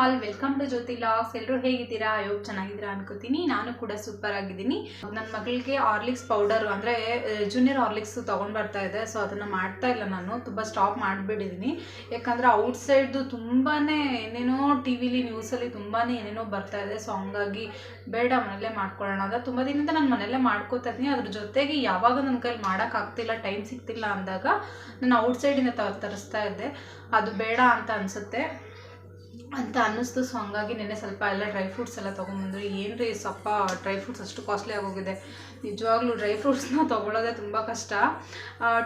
All welcome to Jyothi locks ಎಲ್ಲರೂ ಹೇಗಿದ್ದೀರಾ? ಅಯ್ಯೋ ಚೆನ್ನಾಗಿದ್ದೀರಾ ಅನ್ಕೋತೀನಿ. ನಾನು ಕೂಡ ಸೂಪರ್ ಆಗಿದ್ದೀನಿ. ನನ್ನ ಮಗಳಿಗೆ ಆರ್ಲಿಕ್ಸ್ ಪೌಡರ್ ಅಂದರೆ ಜೂನಿಯರ್ ಆರ್ಲಿಕ್ಸ್ ತೊಗೊಂಡು ಬರ್ತಾ ಇದೆ. ಸೊ ಅದನ್ನು ಮಾಡ್ತಾ ಇಲ್ಲ ನಾನು. ತುಂಬ ಸ್ಟಾಪ್ ಮಾಡಿಬಿಟ್ಟಿದ್ದೀನಿ ಯಾಕಂದರೆ ಔಟ್ಸೈಡ್ದು ತುಂಬಾ ಏನೇನೋ ಟಿ ವಿಲಿ ನ್ಯೂಸಲ್ಲಿ ತುಂಬಾ ಏನೇನೋ ಬರ್ತಾ ಇದೆ. ಸೊ ಹಂಗಾಗಿ ಬೇಡ, ಮನೆಯಲ್ಲೇ ಮಾಡ್ಕೊಳ್ಳೋಣ ಅಂತ. ತುಂಬ ದಿನದಿಂದ ನಾನು ಮನೆಯಲ್ಲೇ ಮಾಡ್ಕೋತಾ ಇದ್ದೀನಿ. ಅದ್ರ ಜೊತೆಗೆ ಯಾವಾಗ ನನ್ನ ಕೈಲಿ ಮಾಡೋಕ್ಕಾಗ್ತಿಲ್ಲ ಟೈಮ್ ಸಿಗ್ತಿಲ್ಲ ಅಂದಾಗ, ನಾನು ಔಟ್ಸೈಡಿಂದ ತರಿಸ್ತಾ ಇದ್ದೆ. ಅದು ಬೇಡ ಅಂತ ಅನಿಸುತ್ತೆ. ಅಂತ ಅನ್ನಿಸ್ತು. ಸೊ ಹಂಗಾಗಿ ನೆನ್ನೆ ಸ್ವಲ್ಪ ಎಲ್ಲ ಡ್ರೈ ಫ್ರೂಟ್ಸ್ ಎಲ್ಲ ತೊಗೊಂಬಂದ್ರು ಏನು ರೀ ಸಪ್ಪ ಡ್ರೈ ಫ್ರೂಟ್ಸ್ ಅಷ್ಟು ಕಾಸ್ಟ್ಲಿ ಆಗೋಗಿದೆ. ನಿಜವಾಗ್ಲೂ ಡ್ರೈ ಫ್ರೂಟ್ಸ್ನ ತೊಗೊಳೋದೇ ತುಂಬ ಕಷ್ಟ.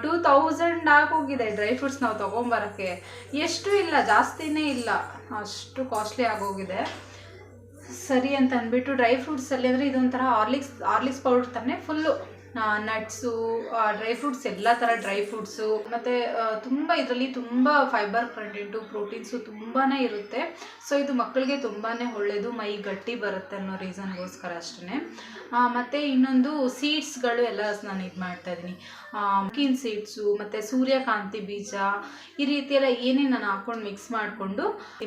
ಟೂ ತೌಸಂಡ್ ಆಗೋಗಿದೆ ಡ್ರೈ ಫ್ರೂಟ್ಸ್ ನಾವು ತೊಗೊಂಬರೋಕ್ಕೆ. ಎಷ್ಟು ಇಲ್ಲ, ಜಾಸ್ತಿನೇ ಇಲ್ಲ. ಅಷ್ಟು ಕಾಸ್ಟ್ಲಿ ಆಗೋಗಿದೆ ಸರಿ ಅಂತ ಅಂದ್ಬಿಟ್ಟು ಡ್ರೈ ಫ್ರೂಟ್ಸಲ್ಲಿ ಅಂದರೆ ಇದೊಂಥರ ಆರ್ಲಿಕ್ಸ್ ಆರ್ಲಿಕ್ಸ್ ಪೌಡರ್ ತಾನೇ ಫುಲ್ಲು ನಟ್ಸು ಡ್ರೈ ಫ್ರೂಟ್ಸ್ ಎಲ್ಲ ಥರ ಡ್ರೈ ಫ್ರೂಟ್ಸು ಮತ್ತು ತುಂಬ ಇದರಲ್ಲಿ ತುಂಬ ಫೈಬರ್ ಕಂಟೆಂಟು ಪ್ರೋಟೀನ್ಸು ತುಂಬಾ ಇರುತ್ತೆ. ಸೊ ಇದು ಮಕ್ಕಳಿಗೆ ತುಂಬಾ ಒಳ್ಳೆಯದು ಮೈ ಗಟ್ಟಿ ಬರುತ್ತೆ ಅನ್ನೋ ರೀಸನ್ಗೋಸ್ಕರ ಅಷ್ಟೇ ಮತ್ತು ಇನ್ನೊಂದು ಸೀಡ್ಸ್ಗಳು ಎಲ್ಲ ನಾನು ಇದು ಮಾಡ್ತಾಯಿದ್ದೀನಿ ಕಿನ್ ಸೀಡ್ಸು ಮತ್ತು ಸೂರ್ಯಕಾಂತಿ ಬೀಜ, ಈ ರೀತಿಯೆಲ್ಲ ಏನೇ ನಾನು ಹಾಕ್ಕೊಂಡು ಮಿಕ್ಸ್ ಮಾಡಿಕೊಂಡು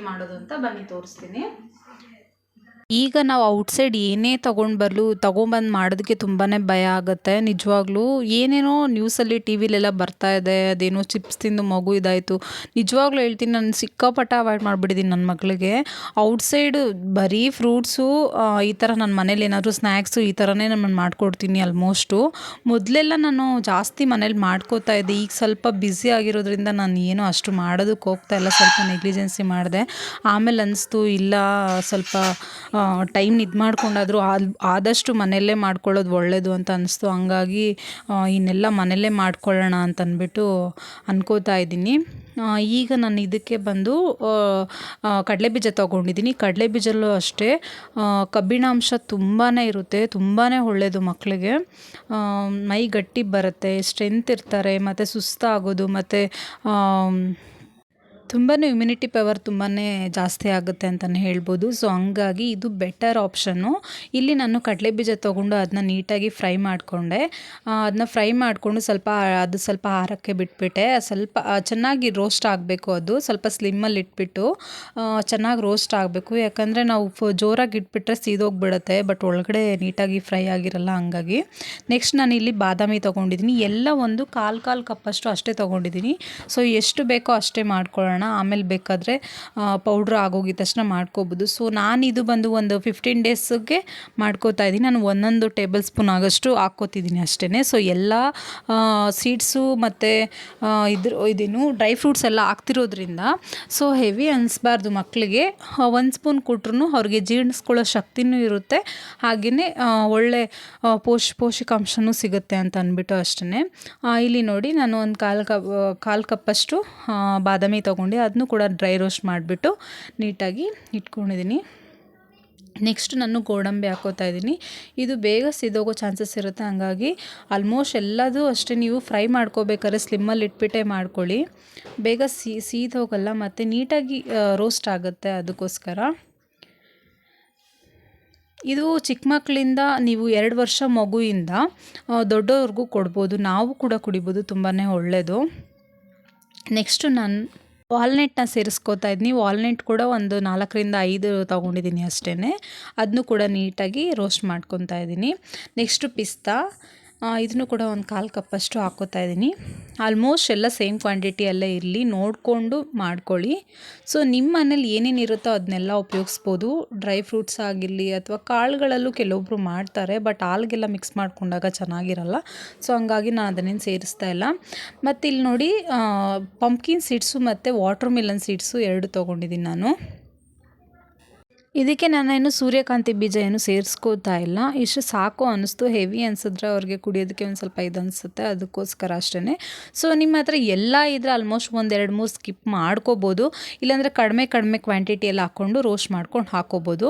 ಮಾಡೋದು ಅಂತ ಬನ್ನಿ, ತೋರಿಸ್ತೀನಿ. ಈಗ ನಾವು ಔಟ್ಸೈಡ್ ಏನೇ ತೊಗೊಂಡು ಬರಲು ತೊಗೊಂಬಂದು ಮಾಡೋದಕ್ಕೆ ತುಂಬಾ ಭಯ ಆಗುತ್ತೆ, ನಿಜವಾಗ್ಲೂ. ಏನೇನೋ ನ್ಯೂಸಲ್ಲಿ ಟಿ ವಿಲೆಲ್ಲ ಬರ್ತಾ ಇದೆ, ಅದೇನೋ ಚಿಪ್ಸ್ ತಿಂದು ಮಗು ಇದಾಯಿತು. ನಿಜವಾಗ್ಲೂ ಹೇಳ್ತೀನಿ, ನಾನು ಸಿಕ್ಕಾಪಟ್ಟ ಅವಾಯ್ಡ್ ಮಾಡಿಬಿಟ್ಟಿದ್ದೀನಿ ನನ್ನ ಮಗಳಿಗೆ. ಔಟ್ಸೈಡ್ ಬರೀ ಫ್ರೂಟ್ಸು ಈ ಥರ ನನ್ನ ಮನೇಲಿ ಏನಾದರೂ ಸ್ನ್ಯಾಕ್ಸು ಈ ಥರನೇ ನಾನು ಮಾಡ್ಕೊಡ್ತೀನಿ ಆಲ್ಮೋಸ್ಟು ಮೊದಲೆಲ್ಲ ನಾನು ಜಾಸ್ತಿ ಮನೇಲಿ ಮಾಡ್ಕೋತಾ ಇದ್ದೆ. ಈಗ ಸ್ವಲ್ಪ ಬ್ಯುಸಿ ಆಗಿರೋದ್ರಿಂದ ನಾನು ಏನು ಅಷ್ಟು ಮಾಡೋದಕ್ಕೆ ಹೋಗ್ತಾ ಇಲ್ಲ. ಸ್ವಲ್ಪ ನೆಗ್ಲಿಜೆನ್ಸಿ ಮಾಡಿದೆ. ಆಮೇಲೆ ಅನಿಸ್ತು, ಇಲ್ಲ, ಸ್ವಲ್ಪ ಟೈಮ್ ಇದು ಮಾಡ್ಕೊಂಡಾದರೂ ಆದಷ್ಟು ಮನೆಯಲ್ಲೇ ಮಾಡ್ಕೊಳ್ಳೋದು ಒಳ್ಳೆಯದು ಅಂತ ಅನಿಸ್ತು. ಹಂಗಾಗಿ ಇನ್ನೆಲ್ಲ ಮನೆಯಲ್ಲೇ ಮಾಡ್ಕೊಳ್ಳೋಣ ಅಂತ ಅನ್ಕೋತಾ ಇದ್ದೀನಿ. ಈಗ ನಾನು ಇದಕ್ಕೆ ಬಂದು ಕಡಲೆಬೀಜ ತೊಗೊಂಡಿದ್ದೀನಿ. ಕಡಲೆಬೀಜಲ್ಲೂ ಅಷ್ಟೇ ಕಬ್ಬಿಣಾಂಶ ತುಂಬಾ ಇರುತ್ತೆ ತುಂಬಾ ಒಳ್ಳೆಯದು ಮಕ್ಕಳಿಗೆ ಮೈ ಗಟ್ಟಿ ಬರುತ್ತೆ, ಸ್ಟ್ರೆಂತ್ ಇರ್ತಾರೆ, ಮತ್ತು ಸುಸ್ತಾಗೋದು, ಮತ್ತು ತುಂಬಾ ಇಮ್ಯುನಿಟಿ ಪವರ್ ತುಂಬಾ ಜಾಸ್ತಿ ಆಗುತ್ತೆ ಅಂತಲೇ ಹೇಳ್ಬೋದು. ಸೊ ಹಂಗಾಗಿ ಇದು ಬೆಟರ್ ಆಪ್ಷನ್ನು ಇಲ್ಲಿ ನಾನು ಕಡಲೆ ಬೀಜ ತೊಗೊಂಡು ಅದನ್ನ ನೀಟಾಗಿ ಫ್ರೈ ಮಾಡಿಕೊಂಡೆ. ಅದನ್ನ ಫ್ರೈ ಮಾಡಿಕೊಂಡು ಸ್ವಲ್ಪ, ಅದು ಸ್ವಲ್ಪ ಆರಕ್ಕೆ ಬಿಟ್ಬಿಟ್ಟೆ. ಸ್ವಲ್ಪ ಚೆನ್ನಾಗಿ ರೋಸ್ಟ್ ಆಗಬೇಕು ಅದು. ಸ್ವಲ್ಪ ಸ್ಲಿಮ್ಮಲ್ಲಿ ಇಟ್ಬಿಟ್ಟು ಚೆನ್ನಾಗಿ ರೋಸ್ಟ್ ಆಗಬೇಕು. ಯಾಕಂದರೆ ನಾವು ಜೋರಾಗಿ ಇಟ್ಬಿಟ್ರೆ ಸೀದೋಗ್ಬಿಡುತ್ತೆ ಬಟ್ ಒಳಗಡೆ ನೀಟಾಗಿ ಫ್ರೈ ಆಗಿರಲ್ಲ ಹಂಗಾಗಿ. ನೆಕ್ಸ್ಟ್ ನಾನು ಇಲ್ಲಿ ಬಾದಾಮಿ ತೊಗೊಂಡಿದ್ದೀನಿ ಎಲ್ಲ ಒಂದು ಕಾಲು ಕಾಲು ಕಪ್ಪಷ್ಟು ಅಷ್ಟೇ ತೊಗೊಂಡಿದ್ದೀನಿ ಸೊ ಎಷ್ಟು ಬೇಕೋ ಅಷ್ಟೇ ಮಾಡ್ಕೊಳ್ಳೋಣ ಆಮೇಲೆ ಬೇಕಾದರೆ ಪೌಡ್ರ್ ಆಗೋಗಿದ ತಕ್ಷಣ ಮಾಡ್ಕೋಬೋದು. ಸೊ ನಾನು ಇದು ಬಂದು ಒಂದು ಫಿಫ್ಟೀನ್ ಡೇಸ್ಗೆ ಮಾಡ್ಕೋತಾ ಇದ್ದೀನಿ ನಾನು ಒಂದೊಂದು ಟೇಬಲ್ ಸ್ಪೂನ್ ಆಗೋಷ್ಟು ಹಾಕ್ಕೋತಿದ್ದೀನಿ ಅಷ್ಟೇ ಸೊ ಎಲ್ಲ ಸೀಡ್ಸು ಮತ್ತು ಇದ್ರ, ಇದೇನು ಡ್ರೈ ಫ್ರೂಟ್ಸ್ ಎಲ್ಲ ಹಾಕ್ತಿರೋದ್ರಿಂದ ಸೊ ಹೆವಿ ಅನಿಸ್ಬಾರ್ದು ಮಕ್ಕಳಿಗೆ ಒಂದು ಸ್ಪೂನ್ ಕೊಟ್ರು ಅವ್ರಿಗೆ ಜೀರ್ಣಿಸ್ಕೊಳ್ಳೋ ಶಕ್ತಿನೂ ಇರುತ್ತೆ. ಹಾಗೆಯೇ ಒಳ್ಳೆ ಪೋಷ, ಪೋಷಕಾಂಶನೂ ಸಿಗುತ್ತೆ ಅಂತ ಅಂದ್ಬಿಟ್ಟು ಅಷ್ಟೇ ಇಲ್ಲಿ ನೋಡಿ ನಾನು ಒಂದು ಕಾಲು ಕಪ್ ಕಾಲು ಕಪ್ಪಷ್ಟು ಬಾದಾಮಿ ತೊಗೊಂಡು ಅದನ್ನು ಕೂಡ ಡ್ರೈ ರೋಸ್ಟ್ ಮಾಡಿಬಿಟ್ಟು ನೀಟಾಗಿ ಇಟ್ಕೊಂಡಿದ್ದೀನಿ. ನೆಕ್ಸ್ಟ್ ನಾನು ಗೋಡಂಬಿ ಹಾಕೋತಾ ಇದ್ದೀನಿ. ಇದು ಬೇಗ ಸಿದೋಗೋ ಚಾನ್ಸಸ್ ಇರುತ್ತೆ. ಹಂಗಾಗಿ ಆಲ್ಮೋಸ್ಟ್ ಎಲ್ಲದೂ ಅಷ್ಟೇ ನೀವು ಫ್ರೈ ಮಾಡ್ಕೋಬೇಕಾದ್ರೆ ಸ್ಲಿಮ್ಮಲ್ಲಿ ಇಟ್ಬಿಟ್ಟೆ ಮಾಡ್ಕೊಳ್ಳಿ. ಬೇಗ ಸಿ ಸೀದೋಗಲ್ಲ ಮತ್ತು ನೀಟಾಗಿ ರೋಸ್ಟ್ ಆಗುತ್ತೆ ಅದಕ್ಕೋಸ್ಕರ. ಇದು ಚಿಕ್ಕ ಮಕ್ಕಳಿಂದ ನೀವು ಎರಡು ವರ್ಷ ಮಗುವಿಂದ ದೊಡ್ಡವ್ರಿಗೂ ಕೊಡ್ಬೋದು. ನಾವು ಕೂಡ ಕುಡಿಬೋದು ತುಂಬಾ ಒಳ್ಳೆಯದು ನೆಕ್ಸ್ಟು ನಾನು ವಾಲ್ನೆಟ್ನ ಸೇರಿಸ್ಕೋತಾ ಇದ್ದೀನಿ ವಾಲ್ನೆಟ್ ಕೂಡ ಒಂದು ನಾಲ್ಕರಿಂದ ಐದು ತೊಗೊಂಡಿದ್ದೀನಿ ಅಷ್ಟೇ ಅದನ್ನು ಕೂಡ ನೀಟಾಗಿ ರೋಸ್ಟ್ ಮಾಡ್ಕೊತಾ ಇದ್ದೀನಿ. ನೆಕ್ಸ್ಟು ಪಿಸ್ತಾ. ಇದನ್ನು ಕೂಡ ಒಂದು ಕಾಲು ಕಪ್ಪಷ್ಟು ಹಾಕೋತಾ ಇದ್ದೀನಿ. ಆಲ್ಮೋಸ್ಟ್ ಎಲ್ಲ ಸೇಮ್ ಕ್ವಾಂಟಿಟಿಯಲ್ಲೇ ಇರಲಿ, ನೋಡಿಕೊಂಡು ಮಾಡ್ಕೊಳ್ಳಿ. ಸೊ ನಿಮ್ಮ ಮನೇಲಿ ಏನೇನು ಇರುತ್ತೋ ಅದನ್ನೆಲ್ಲ ಉಪಯೋಗಿಸ್ಬೋದು. ಡ್ರೈ ಫ್ರೂಟ್ಸ್ ಆಗಿರಲಿ ಅಥವಾ ಕಾಳುಗಳಲ್ಲೂ ಕೆಲವೊಬ್ಬರು ಮಾಡ್ತಾರೆ ಬಟ್ ಹಾಲ್ಗೆಲ್ಲ ಮಿಕ್ಸ್ ಮಾಡ್ಕೊಂಡಾಗ ಚೆನ್ನಾಗಿರಲ್ಲ. ಸೊ ಹಂಗಾಗಿ ನಾನು ಅದನ್ನೇನು ಸೇರಿಸ್ತಾ ಇಲ್ಲ. ಮತ್ತು ಇಲ್ಲಿ ನೋಡಿ ಪಂಪ್ಕಿನ್ ಸೀಡ್ಸು ಮತ್ತು ವಾಟರ್ ಮಿಲನ್ ಸೀಡ್ಸು ಎರಡು ತೊಗೊಂಡಿದ್ದೀನಿ ನಾನು. ಇದಕ್ಕೆ ನಾನು ಏನು ಸೂರ್ಯಕಾಂತಿ ಬೀಜ ಏನು ಸೇರಿಸ್ಕೋತಾ ಇಲ್ಲ. ಇಷ್ಟು ಸಾಕು ಅನ್ನಿಸ್ತು. ಹೆವಿ ಅನಿಸಿದ್ರೆ ಅವ್ರಿಗೆ ಕುಡಿಯೋದಕ್ಕೆ ಒಂದು ಸ್ವಲ್ಪ ಇದು ಅನಿಸುತ್ತೆ. ಅದಕ್ಕೋಸ್ಕರ ಅಷ್ಟೇ ಸೊ ನಿಮ್ಮ ಹತ್ರ ಎಲ್ಲ ಇದ್ರೆ ಆಲ್ಮೋಸ್ಟ್ ಒಂದು ಎರಡು ಮೂರು ಸ್ಕಿಪ್ ಮಾಡ್ಕೋಬೋದು. ಇಲ್ಲಾಂದರೆ ಕಡಿಮೆ ಕಡಿಮೆ ಕ್ವಾಂಟಿಟಿಯಲ್ಲಿ ಹಾಕ್ಕೊಂಡು ರೋಸ್ಟ್ ಮಾಡ್ಕೊಂಡು ಹಾಕೋಬೋದು.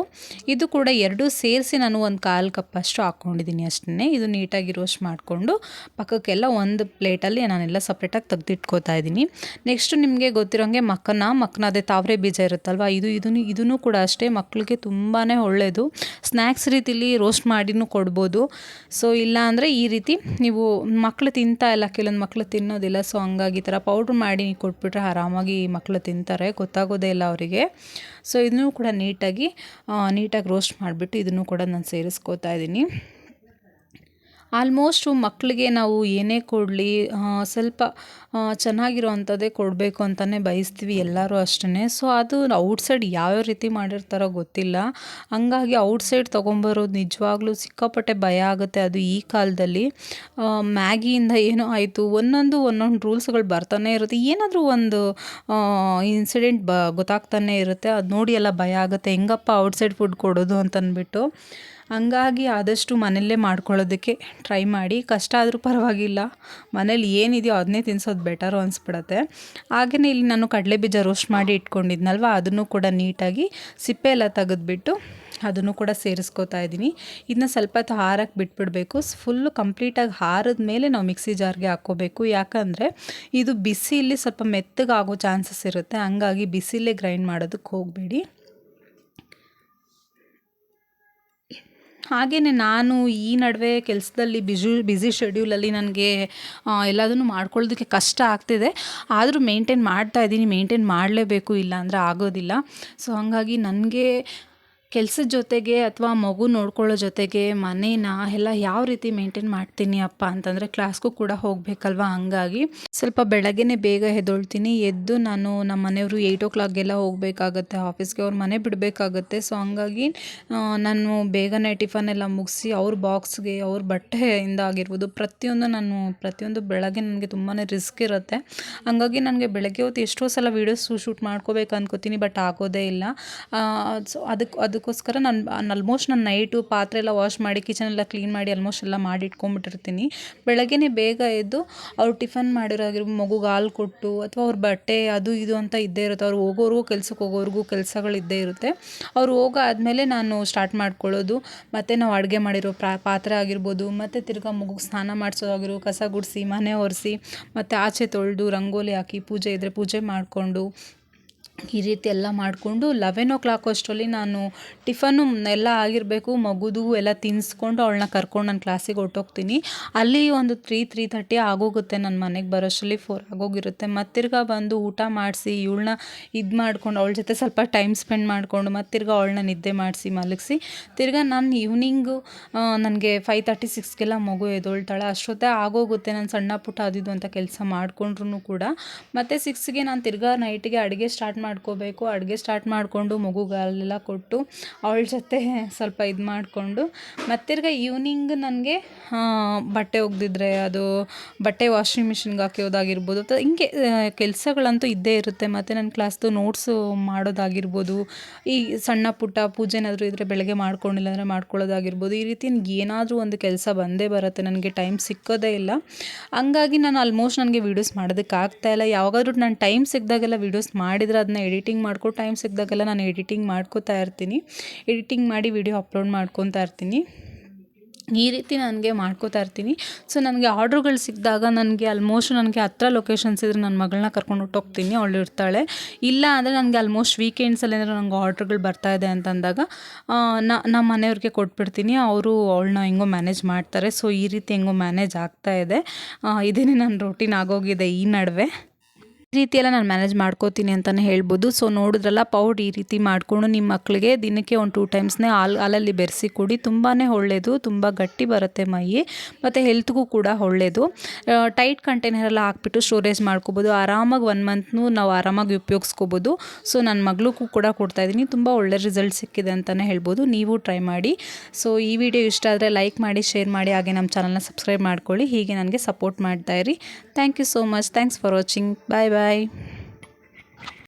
ಇದು ಕೂಡ ಎರಡೂ ಸೇರಿಸಿ ನಾನು ಒಂದು ಕಾಲು ಕಪ್ಪಷ್ಟು ಹಾಕ್ಕೊಂಡಿದ್ದೀನಿ ಅಷ್ಟೇ ಇದು ನೀಟಾಗಿ ರೋಸ್ಟ್ ಮಾಡಿಕೊಂಡು ಪಕ್ಕಕ್ಕೆಲ್ಲ ಒಂದು ಪ್ಲೇಟಲ್ಲಿ ನಾನೆಲ್ಲ ಸಪ್ರೇಟಾಗಿ ತೆಗೆದಿಟ್ಕೋತಾ ಇದ್ದೀನಿ ನೆಕ್ಸ್ಟು ನಿಮಗೆ ಗೊತ್ತಿರೋಂಗೆ ಮಕ್ಕನ ಮಕ್ಕನ ಅದೇ ತಾವರೆ ಬೀಜ ಇರುತ್ತಲ್ವ? ಇದು, ಇದನ್ನು ಇದನ್ನು ಕೂಡ ಅಷ್ಟೇ ಮಕ್ಕಳು ಮಕ್ಕಳಿಗೆ ತುಂಬಾ ಒಳ್ಳೆಯದು ಸ್ನ್ಯಾಕ್ಸ್ ರೀತಿಲಿ ರೋಸ್ಟ್ ಮಾಡಿನೂ ಕೊಡ್ಬೋದು. ಸೊ ಇಲ್ಲ ಅಂದರೆ ಈ ರೀತಿ ನೀವು ಮಕ್ಕಳು ತಿಂತಾ ಇಲ್ಲ, ಕೆಲವೊಂದು ಮಕ್ಕಳು ತಿನ್ನೋದಿಲ್ಲ ಸೊ ಹಂಗಾಗಿ ಈ ಥರ ಪೌಡ್ರ್ ಮಾಡಿ ಕೊಟ್ಬಿಟ್ರೆ ಆರಾಮಾಗಿ ಮಕ್ಕಳು ತಿಂತಾರೆ, ಗೊತ್ತಾಗೋದೇ ಇಲ್ಲ ಅವರಿಗೆ. ಸೊ ಇದನ್ನೂ ಕೂಡ ನೀಟಾಗಿ ನೀಟಾಗಿ ರೋಸ್ಟ್ ಮಾಡಿಬಿಟ್ಟು ಇದನ್ನು ಕೂಡ ನಾನು ಸೇರಿಸ್ಕೋತಾ ಇದ್ದೀನಿ. ಆಲ್ಮೋಸ್ಟು ಮಕ್ಕಳಿಗೆ ನಾವು ಏನೇ ಕೊಡಲಿ ಸ್ವಲ್ಪ ಚೆನ್ನಾಗಿರೋ ಅಂಥದ್ದೇ ಕೊಡಬೇಕು ಅಂತಲೇ ಬಯಸ್ತೀವಿ ಎಲ್ಲರೂ ಅಷ್ಟೇ ಸೊ ಅದು ಔಟ್ಸೈಡ್ ಯಾವ್ಯಾವ ರೀತಿ ಮಾಡಿರ್ತಾರೋ ಗೊತ್ತಿಲ್ಲ. ಹಂಗಾಗಿ ಔಟ್ಸೈಡ್ ತೊಗೊಂಬರೋದು ನಿಜವಾಗ್ಲೂ ಸಿಕ್ಕಾಪಟ್ಟೆ ಭಯ ಆಗುತ್ತೆ. ಅದು ಈ ಕಾಲದಲ್ಲಿ ಮ್ಯಾಗಿಯಿಂದ ಏನೋ ಆಯಿತು, ಒಂದೊಂದು ಒಂದೊಂದು ರೂಲ್ಸ್ಗಳು ಬರ್ತಾನೆ ಇರುತ್ತೆ. ಏನಾದರೂ ಒಂದು ಇನ್ಸಿಡೆಂಟ್ ಬ, ಗೊತ್ತಾಗ್ತಾನೆ ಇರುತ್ತೆ. ಅದು ನೋಡಿ ಎಲ್ಲ ಭಯ ಆಗುತ್ತೆ. ಹೆಂಗಪ್ಪ ಔಟ್ಸೈಡ್ ಫುಡ್ ಕೊಡೋದು ಅಂತಂದ್ಬಿಟ್ಟು ಹಂಗಾಗಿ ಆದಷ್ಟು ಮನೆಯಲ್ಲೇ ಮಾಡ್ಕೊಳ್ಳೋದಕ್ಕೆ ಟ್ರೈ ಮಾಡಿ. ಕಷ್ಟ ಆದರೂ ಪರವಾಗಿಲ್ಲ. ಮನೇಲಿ ಏನಿದೆಯೋ ಅದನ್ನೇ ತಿನ್ಸೋದು ಬೆಟರು ಅನಿಸ್ಬಿಡತ್ತೆ. ಹಾಗೆಯೇ ಇಲ್ಲಿ ನಾನು ಕಡಲೆ ಬೀಜ ರೋಸ್ಟ್ ಮಾಡಿ ಇಟ್ಕೊಂಡಿದ್ನಲ್ವ? ಅದನ್ನು ಕೂಡ ನೀಟಾಗಿ ಸಿಪ್ಪೆ ಎಲ್ಲ ತೆಗೆದುಬಿಟ್ಟು ಅದನ್ನು ಕೂಡ ಸೇರಿಸ್ಕೋತಾ ಇದ್ದೀನಿ. ಇದನ್ನ ಸ್ವಲ್ಪ ಹೊತ್ತು ಹಾರಕ್ಕೆ ಬಿಟ್ಬಿಡಬೇಕು. ಫುಲ್ಲು ಕಂಪ್ಲೀಟಾಗಿ ಹಾರದ ಮೇಲೆ ನಾವು ಮಿಕ್ಸಿ ಜಾರ್ಗೆ ಹಾಕ್ಕೋಬೇಕು. ಯಾಕಂದರೆ ಇದು ಬಿಸಿಲಿ ಸ್ವಲ್ಪ ಮೆತ್ತಗಾಗೋ ಚಾನ್ಸಸ್ ಇರುತ್ತೆ. ಹಂಗಾಗಿ ಬಿಸಿಲೇ ಗ್ರೈಂಡ್ ಮಾಡೋದಕ್ಕೆ ಹೋಗಬೇಡಿ. ಹಾಗೆಯೇ ನಾನು ಈ ನಡುವೆ ಕೆಲಸದಲ್ಲಿ ಬಿಜು ಬ್ಯುಸಿ ಶೆಡ್ಯೂಲಲ್ಲಿ ನನಗೆ ಎಲ್ಲದನ್ನು ಮಾಡ್ಕೊಳ್ಳೋದಕ್ಕೆ ಕಷ್ಟ ಆಗ್ತಿದೆ. ಆದರೂ ಮೇಂಟೈನ್ ಮಾಡ್ತಾ ಇದ್ದೀನಿ ಮೇಂಟೈನ್ ಮಾಡಲೇಬೇಕು ಇಲ್ಲ ಅಂದರೆ ಆಗೋದಿಲ್ಲ. ಸೊ ಹಾಗಾಗಿ ನನಗೆ ಕೆಲಸದ ಜೊತೆಗೆ ಅಥವಾ ಮಗು ನೋಡ್ಕೊಳ್ಳೋ ಜೊತೆಗೆ ಮನೇನ ಎಲ್ಲ ಯಾವ ರೀತಿ ಮೇಂಟೈನ್ ಮಾಡ್ತೀನಿ ಅಪ್ಪ ಅಂತಂದರೆ ಕ್ಲಾಸ್ಗೂ ಕೂಡ ಹೋಗಬೇಕಲ್ವಾ? ಹಂಗಾಗಿ ಸ್ವಲ್ಪ ಬೆಳಗ್ಗೆನೇ ಬೇಗ ಹೆದೊಳ್ತೀನಿ ಎದ್ದು ನಾನು ನಮ್ಮ ಮನೆಯವರು ಏಯ್ಟ್ ಓ ಕ್ಲಾಕ್ಗೆಲ್ಲ ಹೋಗಬೇಕಾಗತ್ತೆ. ಆಫೀಸ್ಗೆ ಅವ್ರ ಮನೆ ಬಿಡಬೇಕಾಗತ್ತೆ. ಸೊ, ಹಂಗಾಗಿ ನಾನು ಬೇಗನೆ ಟಿಫನ್ ಎಲ್ಲ ಮುಗಿಸಿ ಅವ್ರ ಬಾಕ್ಸ್ಗೆ, ಅವ್ರ ಬಟ್ಟೆಯಿಂದ ಆಗಿರ್ಬೋದು ಪ್ರತಿಯೊಂದು ನಾನು, ಪ್ರತಿಯೊಂದು ಬೆಳಗ್ಗೆ ನನಗೆ ತುಂಬಾ ರಿಸ್ಕ್ ಇರುತ್ತೆ. ಹಂಗಾಗಿ ನನಗೆ ಬೆಳಗ್ಗೆ ಹೊತ್ತು ಎಷ್ಟೋ ಸಲ ವೀಡಿಯೋಸ್ ಶೂಟ್ ಮಾಡ್ಕೋಬೇಕು ಅನ್ಕೋತೀನಿ, ಬಟ್ ಆಗೋದೇ ಇಲ್ಲ. ಸೊ ಅದಕ್ಕೆ ಅದು ಅದಕ್ಕೋಸ್ಕರ ನಾನು ಆಲ್ಮೋಸ್ಟ್ ನಾನು ನೈಟು ಪಾತ್ರೆ ಎಲ್ಲ ವಾಶ್ ಮಾಡಿ ಕಿಚನ್ ಎಲ್ಲ ಕ್ಲೀನ್ ಮಾಡಿ ಆಲ್ಮೋಸ್ಟ್ ಎಲ್ಲ ಮಾಡಿ ಇಟ್ಕೊಂಡ್ಬಿಟ್ಟಿರ್ತೀನಿ ಬೆಳಗ್ಗೆನೇ ಬೇಗ ಎದ್ದು ಅವ್ರು ಟಿಫನ್ ಮಾಡಿರೋಗಿರ್ಬೋದು ಮಗುಗೆ ಹಾಲು ಕೊಟ್ಟು ಅಥವಾ ಅವ್ರ ಬಟ್ಟೆ ಅದು ಇದು ಅಂತ ಇದ್ದೇ ಇರುತ್ತೆ. ಅವ್ರು ಹೋಗೋರ್ಗೂ ಕೆಲ್ಸಕ್ಕೆ ಹೋಗೋರ್ಗೂ ಕೆಲಸಗಳು ಇದ್ದೇ ಇರುತ್ತೆ. ಅವ್ರು ಹೋಗೋ ಆದಮೇಲೆ ನಾನು ಸ್ಟಾರ್ಟ್ ಮಾಡ್ಕೊಳ್ಳೋದು. ಮತ್ತು ನಾವು ಅಡುಗೆ ಮಾಡಿರೋ ಪಾತ್ರೆ ಆಗಿರ್ಬೋದು, ಮತ್ತು ತಿರ್ಗಾ ಮಗುಗೆ ಸ್ನಾನ ಮಾಡಿಸೋದಾಗಿರೋ, ಕಸ ಗುಡಿಸಿ, ಮನೆ ಒರೆಸಿ, ಮತ್ತು ಆಚೆ ತೊಳೆದು, ರಂಗೋಲಿ ಹಾಕಿ ಪೂಜೆ ಇದ್ದರೆ ಪೂಜೆ ಮಾಡಿಕೊಂಡು ಈ ರೀತಿ ಎಲ್ಲ ಮಾಡಿಕೊಂಡು ಲೆವೆನ್ ಓ ಕ್ಲಾಕ್ ಅಷ್ಟರಲ್ಲಿ ನಾನು ಟಿಫನ್ನು ಎಲ್ಲ ಆಗಿರಬೇಕು, ಮಗುದು ಎಲ್ಲ ತಿನ್ನಿಸ್ಕೊಂಡು ಅವಳನ್ನ ಕರ್ಕೊಂಡು ನಾನು ಕ್ಲಾಸಿಗೆ ಹೊರ್ಟೋಗ್ತೀನಿ. ಅಲ್ಲಿ ಒಂದು ತ್ರೀ ತ್ರೀ ತರ್ಟಿ ಆಗೋಗುತ್ತೆ ನನ್ನ ಮನೆಗೆ ಬರೋಷ್ಟರಲ್ಲಿ ಫೋರ್ ಆಗೋಗಿರುತ್ತೆ. ಮತ್ತು ಬಂದು ಊಟ ಮಾಡಿಸಿ, ಇವಳನ್ನ ಇದು ಮಾಡ್ಕೊಂಡು ಅವಳ ಜೊತೆ ಸ್ವಲ್ಪ ಟೈಮ್ ಸ್ಪೆಂಡ್ ಮಾಡಿಕೊಂಡು ಮತ್ತು ಅವಳನ್ನ ನಿದ್ದೆ ಮಾಡಿಸಿ, ಮಲಗಿಸಿ. ತಿರ್ಗಾ ನಾನು ಈವ್ನಿಂಗು ನನಗೆ ಫೈವ್ ತರ್ಟಿ ಸಿಕ್ಸ್ಗೆಲ್ಲ ಮಗು ಎದ್ದೊಳ್ತಾಳೆ ಅಷ್ಟೊತ್ತೆ ಆಗೋಗುತ್ತೆ ನಾನು ಸಣ್ಣ ಪುಟ್ಟ ಅದಿದು ಅಂತ ಕೆಲಸ ಮಾಡಿಕೊಂಡ್ರು ಕೂಡ. ಮತ್ತು ಸಿಕ್ಸ್ಗೆ ನಾನು ತಿರ್ಗಾ ನೈಟಿಗೆ ಅಡುಗೆ ಸ್ಟಾರ್ಟ್ ಮಾಡ್ಕೋಬೇಕು, ಅಡುಗೆ ಸ್ಟಾರ್ಟ್ ಮಾಡಿಕೊಂಡು ಮಗುಗಾಲೆಲ್ಲ ಕೊಟ್ಟು ಅವಳ ಜೊತೆ ಸ್ವಲ್ಪ ಇದು ಮಾಡಿಕೊಂಡು. ಮತ್ತು ತಿರ್ಗಿ ಈವ್ನಿಂಗ್ ನನಗೆ ಬಟ್ಟೆ ಒಗೆದಿದ್ರೆ ಅದು ಬಟ್ಟೆ ವಾಷಿಂಗ್ ಮಿಷಿನ್ಗೆ ಹಾಕೋದಾಗಿರ್ಬೋದು ಅಥವಾ ಹಿಂಗೆ ಕೆಲಸಗಳಂತೂ ಇದ್ದೇ ಇರುತ್ತೆ. ಮತ್ತು ನನ್ನ ಕ್ಲಾಸ್ದು ನೋಟ್ಸು ಮಾಡೋದಾಗಿರ್ಬೋದು. ಈ ಸಣ್ಣ ಪುಟ್ಟ ಪೂಜೆ ಏನಾದರೂ ಇದ್ದರೆ ಬೆಳಗ್ಗೆ ಮಾಡ್ಕೊಂಡಿಲ್ಲ ಅಂದರೆ ಮಾಡ್ಕೊಳ್ಳೋದಾಗಿರ್ಬೋದು. ಈ ರೀತಿ ಏನಾದರೂ ಒಂದು ಕೆಲಸ ಬಂದೇ ಬರುತ್ತೆ. ನನಗೆ ಟೈಮ್ ಸಿಕ್ಕೋದೇ ಇಲ್ಲ. ಹಂಗಾಗಿ ನಾನು ಆಲ್ಮೋಸ್ಟ್ ನನಗೆ ವೀಡಿಯೋಸ್ ಮಾಡೋದಕ್ಕೆ ಇಲ್ಲ. ಯಾವಾಗಾದ್ರೂ ನಾನು ಟೈಮ್ ಸಿಕ್ಕಿದಾಗೆಲ್ಲ ವೀಡಿಯೋಸ್ ಮಾಡಿದರೆ ಅದನ್ನ ಎಡಿಟಿಂಗ್ ಮಾಡ್ಕೊ ಟೈಮ್ ಸಿಕ್ಕಿದಾಗೆಲ್ಲ ನಾನು ಎಡಿಟಿಂಗ್ ಮಾಡ್ಕೋತಾ ಇರ್ತೀನಿ. ಎಡಿಟಿಂಗ್ ಮಾಡಿ ವಿಡಿಯೋ ಅಪ್ಲೋಡ್ ಮಾಡ್ಕೊತಾ ಇರ್ತೀನಿ. ಈ ರೀತಿ ನನಗೆ ಮಾಡ್ಕೋತಾ ಇರ್ತೀನಿ. ಸೊ ನನಗೆ ಆರ್ಡ್ರುಗಳು ಸಿಕ್ಕಿದಾಗ ನನಗೆ ಆಲ್ಮೋಸ್ಟ್ ನನಗೆ ಹತ್ರ ಲೊಕೇಶನ್ಸ್ ಇದ್ದರೆ ನನ್ನ ಮಗಳನ್ನ ಕರ್ಕೊಂಡು ಹೋಗ್ತೀನಿ. ಅವಳು ಇರ್ತಾಳೆ. ಇಲ್ಲ ಅಂದರೆ ನನಗೆ ಆಲ್ಮೋಸ್ಟ್ ವೀಕೆಂಡ್ಸಲ್ಲಿ ಏನಾದ್ರು ನನಗೆ ಆರ್ಡ್ರುಗಳು ಬರ್ತಾ ಇದೆ ಅಂತಂದಾಗ ನಮ್ಮ ಮನೆಯವ್ರಿಗೆ ಕೊಟ್ಬಿಡ್ತೀನಿ. ಅವರು ಅವಳನ್ನ ಹೆಂಗೋ ಮ್ಯಾನೇಜ್ ಮಾಡ್ತಾರೆ. ಸೊ ಈ ರೀತಿ ಹೆಂಗೋ ಮ್ಯಾನೇಜ್ ಆಗ್ತಾ ಇದೆ. ಇದೇನೇ ನನ್ನ ರೊಟೀನ್ ಆಗೋಗಿದೆ ಈ ನಡುವೆ. ಈ ರೀತಿ ನಾನು ಮ್ಯಾನೇಜ್ ಮಾಡ್ಕೋತೀನಿ ಅಂತಲೇ ಹೇಳ್ಬೋದು. ಸೊ ನೋಡಿದ್ರಲ್ಲ, ಪೌಡ್ ಈ ರೀತಿ ಮಾಡಿಕೊಂಡು ನಿಮ್ಮ ಮಕ್ಕಳಿಗೆ ದಿನಕ್ಕೆ ಒಂದು ಟೂ ಟೈಮ್ಸ್ನೇ ಹಾಲು, ಹಾಲಲ್ಲಿ ಬೆರೆಸಿ ಕೊಡಿ. ತುಂಬಾ ಒಳ್ಳೆಯದು ತುಂಬ ಗಟ್ಟಿ ಬರುತ್ತೆ ಮೈ. ಮತ್ತು ಹೆಲ್ತ್ಗೂ ಕೂಡ ಒಳ್ಳೆಯದು ಟೈಟ್ ಕಂಟೈನರೆಲ್ಲ ಹಾಕ್ಬಿಟ್ಟು ಸ್ಟೋರೇಜ್ ಮಾಡ್ಕೋಬೋದು. ಆರಾಮಾಗಿ ಒನ್ ಮಂತ್ನು ನಾವು ಆರಾಮಾಗಿ ಉಪಯೋಗಿಸ್ಕೋಬೋದು. ಸೊ ನನ್ನ ಮಗಳಿಗೂ ಕೂಡ ಕೊಡ್ತಾಯಿದ್ದೀನಿ ತುಂಬ ಒಳ್ಳೆ ರಿಸಲ್ಟ್ ಸಿಕ್ಕಿದೆ ಅಂತಲೇ ಹೇಳ್ಬೋದು. ನೀವು ಟ್ರೈ ಮಾಡಿ. ಸೊ ಈ ವಿಡಿಯೋ ಇಷ್ಟ ಆದರೆ ಲೈಕ್ ಮಾಡಿ ಶೇರ್ ಮಾಡಿ. ಹಾಗೆ ನಮ್ಮ ಚಾನಲ್ನ ಸಬ್ಸ್ಕ್ರೈಬ್ ಮಾಡ್ಕೊಳ್ಳಿ. ಹೀಗೆ ನನಗೆ support ಮಾಡ್ತಾಯಿರಿ thank you so much thanks for watching bye bye bye.